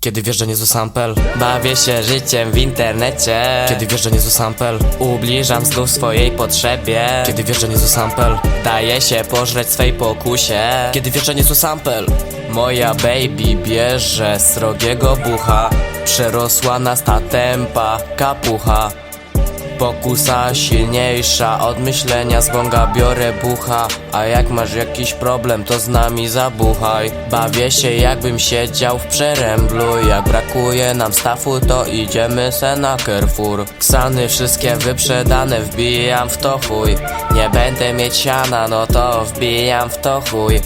Kiedy że nie sample Bawię się życiem w internecie. Kiedy że nie sample Ubliżam znów swojej potrzebie. Kiedy że nie sample Daję się pożreć swej pokusie. Kiedy że nie sample Moja baby bierze srogiego bucha. Przerosła nas ta tempa kapucha Pokusa silniejsza od myślenia z bąga biorę bucha. A jak masz jakiś problem to z nami zabuchaj. Bawię się jakbym siedział w przeręblu. Jak brakuje nam stafu to idziemy se na Carrefour. Ksany wszystkie wyprzedane wbijam w to chuj. Nie będę mieć siana no to wbijam w to chuj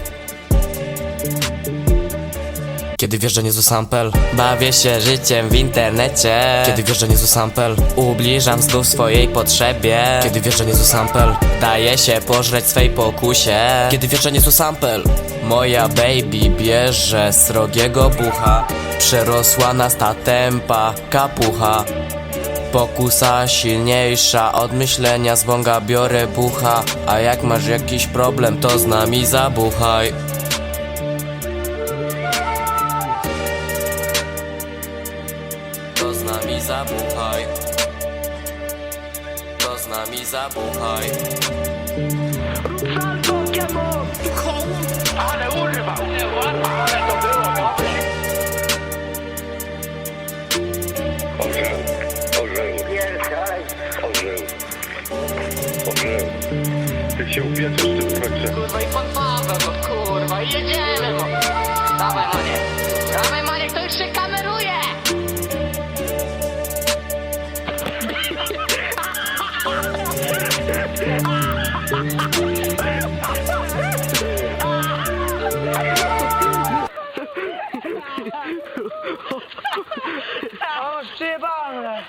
kiedy wiesz, że nie sample Bawię się życiem w internecie. Kiedy wiesz, że nie sample Ubliżam znów swojej potrzebie. Kiedy wiesz, że nie sample Daję się pożreć swej pokusie. Kiedy wiesz, że nie sample Moja baby bierze srogiego bucha. Przerosła nas ta tempa kapucha. Pokusa silniejsza od myślenia z bąga biorę bucha. A jak masz jakiś problem to z nami zabuchaj To z nami zabuchaj To z nami zabuchaj Ale urwa, urwa, ale to było dobrze. Orzeł, orzeł, orzeł, orzeł. Ty się ubierzesz w tym. Kurwa i pan Paweł, no kurwa, jedziemy, 哦，接棒了。